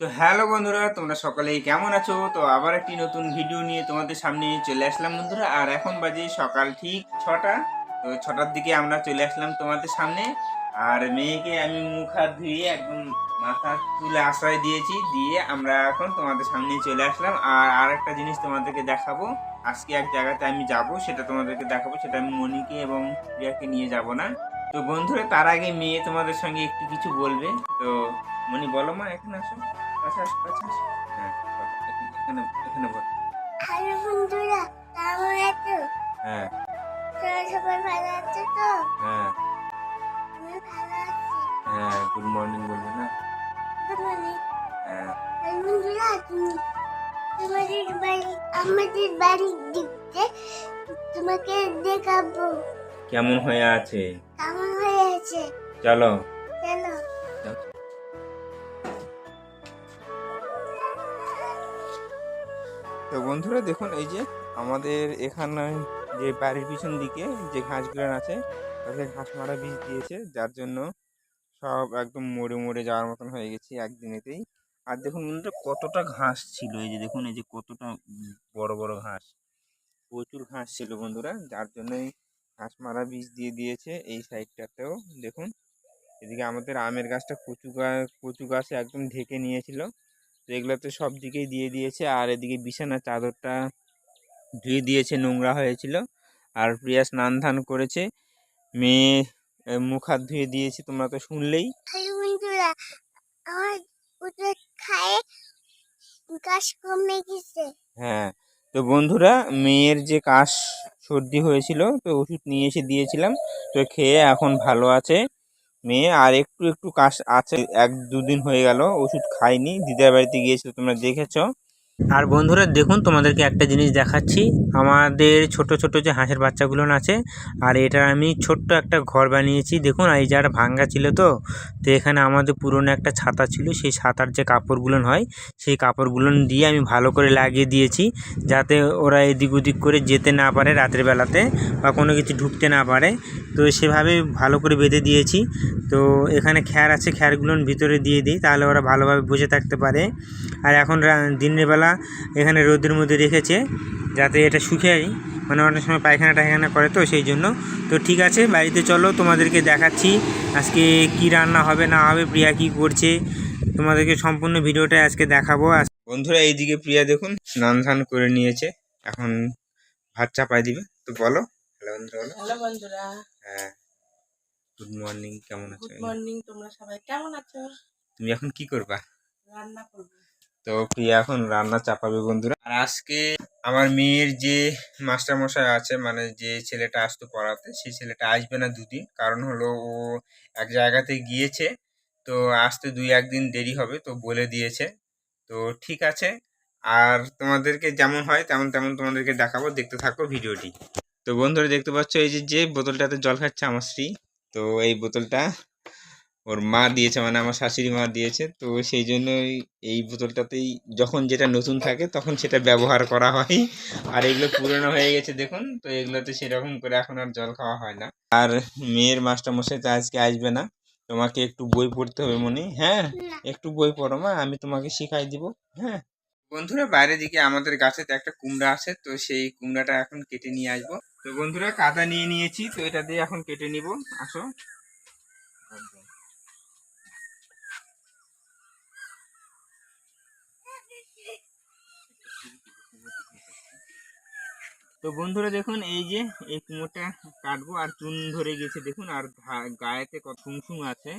তো হ্যালো বন্ধুরা, তোমরা সকলেই কেমন আছো? তো আবার একটি নতুন ভিডিও নিয়ে তোমাদের সামনে চলে আসলাম বন্ধুরা, আর এখন বাজে সকাল ঠিক ছটা। তো ছটার দিকে আমরা চলে আসলাম তোমাদের সামনে, আর মেয়েকে আমি মুখ হাত ধুয়ে একদম মাথা তুলে আশ্রয় দিয়েছি, দিয়ে আমরা এখন তোমাদের সামনে চলে আসলাম। আর আর একটা জিনিস তোমাদেরকে দেখাবো, আজকে এক জায়গাতে আমি যাব, সেটা তোমাদেরকে দেখাবো, সেটা আমি মনিকে এবং প্রিয়াকে নিয়ে যাব না। তো বন্ধুরা, তার আগে মেয়ে তোমাদের সঙ্গে একটু কিছু বলবে। তো মনি, বলো মা, এখানে আসো। আচ্ছা আচ্ছা আচ্ছা। হ্যাঁ এখানে- এখানে এখানে বল। হ্যালো বন্ধুরা কেমন আছো হ্যাঁ। তোরা সবাই ভালো আছো তো? হ্যাঁ। আমি ভালো আছি। হ্যাঁ গুড মর্নিং বলবে না? হ্যাঁ। বন্ধুরা তুমি তোমাদের বাড়ি আমাদের বাড়ির দিকতে তোমাকে দেখাবো। কেমন হয়ে আছে? কেমন হয়ে আছে? চলো। চলো। তো বন্ধুরা দেখুন, এই যে আমাদের এখানে যে বাড়ির পিছন দিকে যে ঘাসগুলো আছে তাতে ঘাস মারা বীজ দিয়েছে, যার জন্য সব একদম মরে মরে যাওয়ার মতন হয়ে গেছে একদিনেতেই। আর দেখুন বন্ধুরা, কতটা ঘাস ছিল, এই যে দেখুন, এই যে কতটা বড় বড় ঘাস। প্রচুর ঘাস ছিল বন্ধুরা, যার জন্যই ঘাস মারা বীজ দিয়ে দিয়েছে এই সাইডটাতেও। দেখুন, এদিকে আমাদের আমের গাছটা কচু গাছ কচু গাছে একদম ঢেকে নিয়েছিল। তো এগুলোতে সব দিকেই দিয়ে দিয়েছে। আর এদিকে বিছানার চাদরটা ধুয়ে দিয়েছে নোংরা হয়েছিল। আর প্রিয়া স্নান ধান করেছে। মেয়ে মুখ হাত ধুয়ে দিয়েছে তোমরা তো শুনলেই। হ্যাঁ তো বন্ধুরা মেয়ের যে কাশ সর্দি হয়েছিল তো ওষুধ নিয়ে এসে দিয়েছিলাম। তো খেয়ে এখন ভালো আছে। মেয়ে, আর একটু একটু কাশ আছে, এক দুদিন হয়ে গেল, ওষুধ খাইনি, দিদার বাড়িতে গিয়েছিল, তোমরা দেখেছ। আর বন্ধুরা, দেখুন, তোমাদেরকে একটা জিনিস দেখাচ্ছি। আমাদের ছোট ছোট যে হাঁসের বাচ্চাগুলো আছে, আর এটা আমি ছোট্ট একটা ঘর বানিয়েছি। দেখুন এই জায়গাটা ভাঙ্গা ছিল তো তো এখানে আমাদের পুরনো একটা ছাতা ছিল, সেই ছাতার যে কাপড়গুলো হয়, সেই কাপড়গুলো দিয়ে আমি ভালো করে লাগিয়ে দিয়েছি, যাতে ওরা এদিক ওদিক করে যেতে না পারে রাতের বেলাতে বা কোনো কিছু ঢুকতে না পারে। তো সেভাবে ভালো করে বেঁধে দিয়েছি। তো এখানে খ্যার আছে, খ্যারগুলো ভিতরে দিয়ে দিই, তাহলে ওরা ভালোভাবে বসে থাকতে পারে। আর এখন দিনের বেলা এখানে রোদের মধ্যে রেখেছে যাতে এটা শুকিয়ে। মানে অনেক সময় পায়খানা টায়খানা করে তো সেই জন্য। তো ঠিক আছে বাড়িতে চলো তোমাদেরকে দেখাচ্ছি আজকে কি রান্না হবে না হবে প্রিয়া কি করছে। তোমাদেরকে সম্পূর্ণ ভিডিওটা আজকে দেখাবো। বন্ধুরা এইদিকে প্রিয়া দেখুন স্নান ধান করে নিয়েছে। এখন ভাত চাপাই দিবে। তো বলো। হ্যালো বন্ধুরা হ্যালো বন্ধুরা। হ্যাঁ। গুড মর্নিং কেমন আছো? গুড মর্নিং তোমরা সবাই কেমন আছো? তুমি এখন কি করবা? রান্না করব। তো প্রিয়া এখন রান্না চাপাবে বন্ধুরা। আর আজকে আমার মেয়ের যে মাস্টার মশাই আছে মানে যে ছেলেটা আসতো পড়াতে, সেই ছেলেটা আসবে না দুদিন। কারণ হলো ও এক জায়গাতে গিয়েছে, তো আসতে দুই একদিন দেরি হবে, তো বলে দিয়েছে। তো ঠিক আছে, আর তোমাদেরকে যেমন হয় তেমন তেমন তোমাদেরকে দেখাবো। দেখতে থাকো ভিডিওটি। তো বন্ধুরা দেখতে পাচ্ছ, এই যে যে বোতলটাতে জল খাচ্ছে আমার স্ত্রী, তো এই বোতলটা ওর মা দিয়েছে মানে আমার শাশুড়ি মা দিয়েছে। তো সেই জন্যই এই বোতলটাতেই যখন যেটা নতুন থাকে তখন সেটা ব্যবহার করা হয়। আর এগুলো পুরনো হয়ে গেছে দেখুন তো এগুলোতে সেরকম করে এখন আর জল খাওয়া হয় না। আর মেয়ের মাস্টারমশাই তো আজকে আসবে না। তোমাকে একটু বই পড়তে হবে মনে হ্যাঁ? একটু বই পড়ো মা আমি তোমাকে শিখাই দিব হ্যাঁ? বন্ধুরা বাইরে দিকে আমাদের গাছেতে একটা কুমড়া আছে তো সেই কুমড়াটা এখন কেটে নিয়ে আসব। তো বন্ধুরা কাদা নিয়ে নিয়েছি তো এটা দিয়ে এখন কেটে নিব। আসো। তো বন্ধুরা দেখুন, এই যে এই কুমোরটা কাটবো, আর চুন ধরে গেছে, দেখুন, আর গায়েতে কত শুংশুং আছে,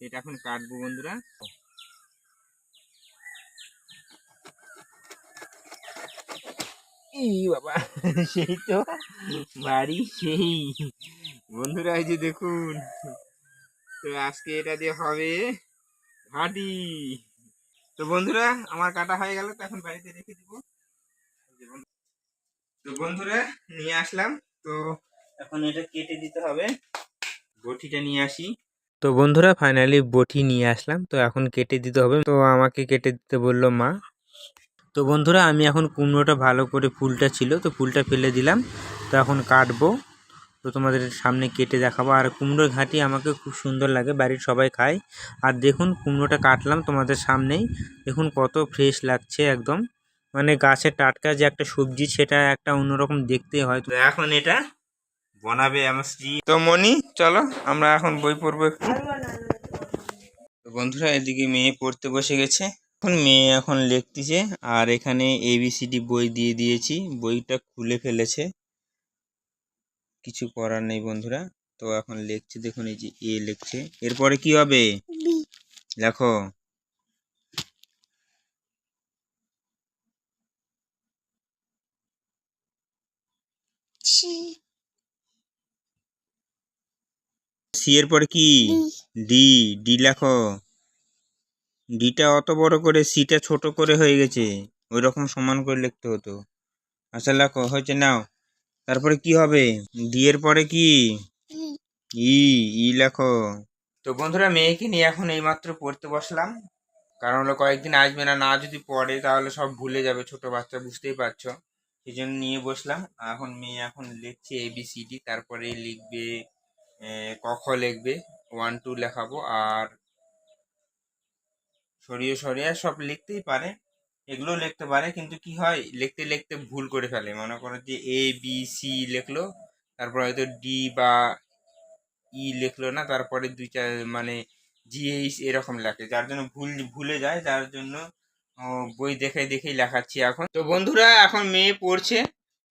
এটা এখন কাটবো বন্ধুরা। এই বাবা, সেই তো, বাড়ি সেই। বন্ধুরা, এই যে দেখুন, তো আজকে এটা দিয়ে হবে ঘাটি তো বন্ধুরা, আমার কাটা হয়ে গেল, তো এখন বাড়িতে রেখে দিব। তো বন্ধুরা, নিয়ে আসলাম। তো এখন এটা কেটে দিতে হবে। বটিটা নিয়ে আসি। তো বন্ধুরা ফাইনালি বটি নিয়ে আসলাম। তো এখন কেটে দিতে হবে। তো আমাকে কেটে দিতে বলল মা। তো বন্ধুরা, আমি এখন কুমড়োটা ভালো করে ফুলটা ছিল, তো ফুলটা ফেলে দিলাম। তো এখন কাটবো। তো তোমাদের সামনে কেটে দেখাবো। আর কুমড়োর ঘাঁটি আমাকে খুব সুন্দর লাগে, বাড়ির সবাই খায়। আর দেখুন, কুমড়োটা কাটলাম তোমাদের সামনেই। দেখুন কত ফ্রেশ লাগছে একদম। মানে গাছের টাটকা যে একটা সবজি সেটা একটা অন্যরকম দেখতে হয়। তো এখন এটা বানাবে আমার স্ত্রী তো মনি চলো আমরা এখন বই পড়ব একটু। তো বন্ধুরা এদিকে মেয়ে পড়তে বসে গেছে। এখন মেয়ে এখন লিখতেছে আর এখানে এবিসিডি বই দিয়ে দিয়েছি। বইটা খুলে ফেলেছে। কিছু করার নেই বন্ধুরা। তো এখন লিখছে দেখুন এই যে এ লিখছে। এরপরে কি হবে? বি। লেখো। সি সি এর পরে কি? ডি। ডি লেখো। ডিটা অত বড় করে সিটা ছোট করে হয়ে গেছে। ওই রকম সমান করে লিখতে হতো। আচ্ছা লেখো হয়েছে নাও। তারপরে কি হবে? ডি এর পরে কি? ই। ই ই লেখো। তো বন্ধুরা মেয়েকে নিয়ে এখন এইমাত্র পড়তে বসলাম। কারণ হলো কয়েকদিন আসবে না না যদি পড়ে তাহলে সব ভুলে যাবে ছোট বাচ্চা বুঝতেই পারছ। সেই জন্য নিয়ে বসলাম। এখন মেয়ে এখন লিখছে এ বি সি ডি তারপরে লিখবে আহ, ক খ লিখবে। ওয়ান টু লেখাবো আর সরিয়ে সরিয়ে সব লিখতেই পারে। এগুলো লিখতে পারে কিন্তু কি হয় লিখতে লিখতে ভুল করে ফেলে। মনে করো যে এ বি সি লিখলো তারপর হয়তো ডি বা ই লিখলো না তারপরে দুই চার মানে জিএইচ এরকম লেখে। যার জন্য ভুল ভুলে যায় যার জন্য বই দেখে দেখেই লেখাচ্ছি এখন। তো বন্ধুরা, এখন মেয়ে পড়ছে,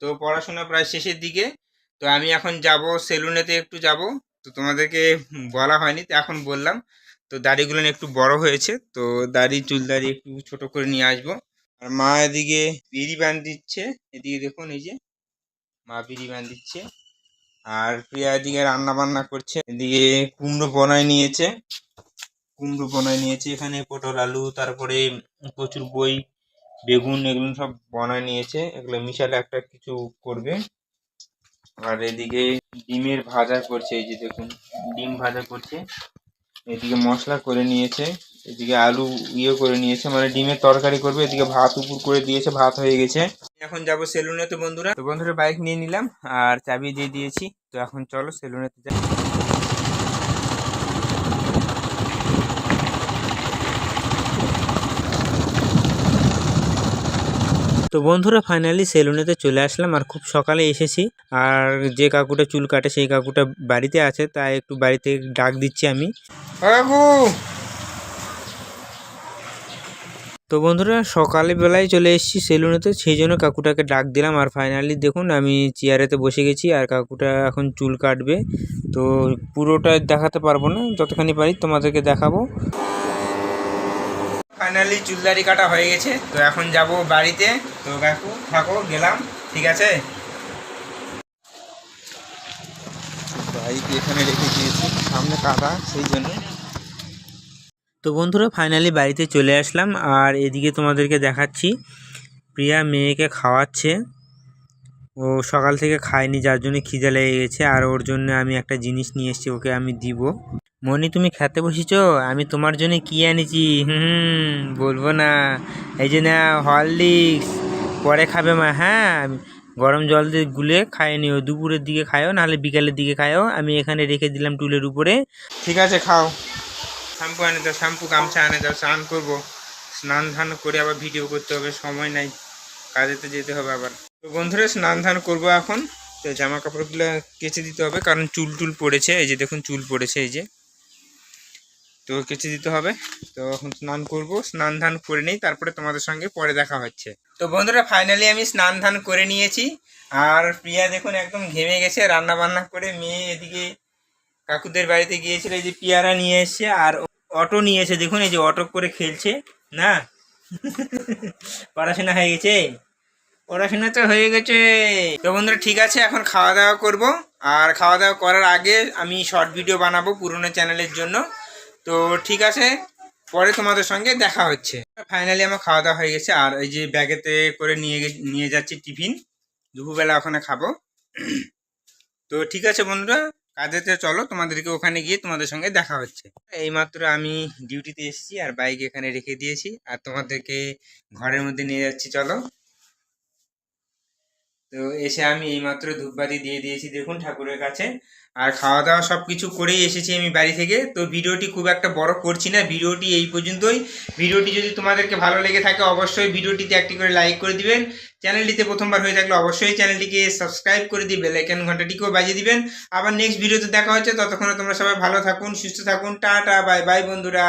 তো পড়াশোনা প্রায় শেষের দিকে। তো আমি এখন যাব সেলুনেতে একটু যাব। তো তোমাদেরকে বলা হয়নি, তো এখন বললাম। তো দাড়িগুলো একটু বড় হয়েছে, তো দাড়ি, চুল দাড়ি একটু ছোট করে নিয়ে আসব। আর মা এদিকে বিড়ি বান দিচ্ছে এদিকে দেখুন এই যে, মা বিড়ি বান দিচ্ছে আর প্রিয়া এদিকে রান্না বান্না করছে, এদিকে কুমড়ো বনায় নিয়েছে। কুমড়ো বনায় নিয়েছে, এখানে পটল, আলু, তারপরে প্রচুর বই, বেগুন এগুলো সব বনায় নিয়েছে। এগুলো মিশালে একটা কিছু করবে। আর এদিকে ডিমের ভাজা করছে, এই যে দেখুন, ডিম ভাজা করছে। এদিকে মশলা করে নিয়েছে, এদিকে আলু ইয়ে করে নিয়েছে মানে ডিমের তরকারি করবে। এদিকে ভাত উপর করে দিয়েছে, ভাত হয়ে গেছে। এখন যাব সেলুনে। তো বন্ধুরা তো বন্ধুরা বাইক নিয়ে নিলাম, আর চাবি দিয়ে দিয়েছি। তো এখন চলো সেলুনেতে যাই। তো বন্ধুরা ফাইনালি সেলুনেতে চলে আসলাম আর খুব সকালে এসেছি। আর যে কাকুটা চুল কাটে সেই কাকুটা বাড়িতে আছে তাই একটু বাড়িতে ডাক দিচ্ছি আমি। কাকু! তো বন্ধুরা সকালে বেলায় চলে এসেছি সেলুনেতে সেই জন্য কাকুটাকে ডাক দিলাম। আর ফাইনালি দেখুন আমি চেয়ারেতে বসে গেছি আর কাকুটা এখন চুল কাটবে। তো পুরোটা দেখাতে পারব না যতখানি পারি তোমাদেরকে দেখাবো। ফাইনালি চুলদারি কাটা হয়ে গেছে। তো এখন যাব বাড়িতে। তো কাকু থাকো গেলাম। ঠিক আছে? বাইক এখানে রেখে দিয়েছি। সামনে কাদা সেই জন্য। তো বন্ধুরা ফাইনালি বাড়িতে চলে আসলাম। আর এদিকে তোমাদেরকে দেখাচ্ছি। প্রিয়া মেয়েকে খাওয়াচ্ছে। ও সকাল থেকে খায়নি যার জন্য খিদে লেগে গেছে আর ওর জন্য আমি একটা জিনিস নিয়ে এসেছি ওকে আমি দিব। মনি তুমি খেতে বসেছো? আমি তোমার জন্য কি এনেছি? হুম বলব না। এই যে না হরলিক্স। পরে খাবে মা হ্যাঁ গরম জল দিয়ে গুলে খাইয়ে নিও। দুপুরের দিকে খায়ও নাহলে বিকালের দিকে খায়ও। আমি এখানে রেখে দিলাম টুলের উপরে। ঠিক আছে খাও। শ্যাম্পু এনে দাও শ্যাম্পু গামছা এনে দাও স্নান করব। স্নান ধান করে আবার ভিডিও করতে হবে সময় নাই। কাজেতে যেতে হবে আবার। তো বন্ধুরা, স্নান ধান করব এখন। তো জামা কাপড়গুলো কেচে দিতে হবে, কারণ চুল টুল পড়েছে। এই যে দেখুন, চুল পড়েছে, এই যে। তো কেচে দিতে হবে। তো এখন স্নান করব। স্নান ধান করে নিই, তারপরে তোমাদের সঙ্গে পরে দেখা হচ্ছে। তো বন্ধুরা ফাইনালি আমি স্নান ধান করে নিয়েছি। আর প্রিয়া দেখুন, একদম ঘেমে গেছে। রান্না বান্না করে মেয়ে এদিকে কাকুদের বাড়িতে গিয়েছিল। এই যে পিয়ারা নিয়ে এসছে আর অটো নিয়ে এসে দেখুন, এই যে অটো করে খেলছে, না? পড়াশোনা হয়ে গেছে? পড়াশোনা তো হয়ে গেছে। তো বন্ধুরা, ঠিক আছে, এখন খাওয়া দাওয়া করব। আর খাওয়া দাওয়া করার আগে আমি শর্ট ভিডিও বানাবো পুরনো চ্যানেলের জন্য। তো ঠিক আছে, পরে তোমাদের সঙ্গে দেখা হচ্ছে। ফাইনালি আমার খাওয়া দাওয়া হয়ে গেছে, আর এই যে ব্যাগেতে করে নিয়ে নিয়ে যাচ্ছি টিফিন। দুপুরবেলা ওখানে খাব। তো ঠিক আছে বন্ধুরা কাজেতে চলো, তোমাদেরকে ওখানে গিয়ে তোমাদের সঙ্গে দেখা হচ্ছে। এইমাত্র আমি ডিউটিতে এসেছি, আর বাইক এখানে রেখে দিয়েছি। আর তোমাদেরকে ঘরের মধ্যে নিয়ে যাচ্ছি, চলো। তো এসে আমি এইমাত্র ধূপবাতি দিয়ে দিয়েছি, দেখুন ঠাকুরের কাছে। আর খাওয়া দাওয়া সব কিছু করেই এসেছি আমি বাড়ি থেকে। তো ভিডিওটি খুব একটা বড় করছি না, ভিডিওটি এই পর্যন্তই। ভিডিওটি যদি তোমাদেরকে ভালো লেগে থাকে, অবশ্যই ভিডিওটিতে একটি করে লাইক করে দিবেন। চ্যানেলটিতে প্রথমবার হয়ে থাকলে অবশ্যই চ্যানেলটিকে সাবস্ক্রাইব করে দিয়ে বেল আইকন ঘন্টাটিকেও বাজিয়ে দিবেন। আবার নেক্সট ভিডিওতে দেখা হচ্ছে, ততক্ষণে তোমরা সবাই ভালো থাকুন, সুস্থ থাকুন, টাটা বাই বাই বন্ধুরা।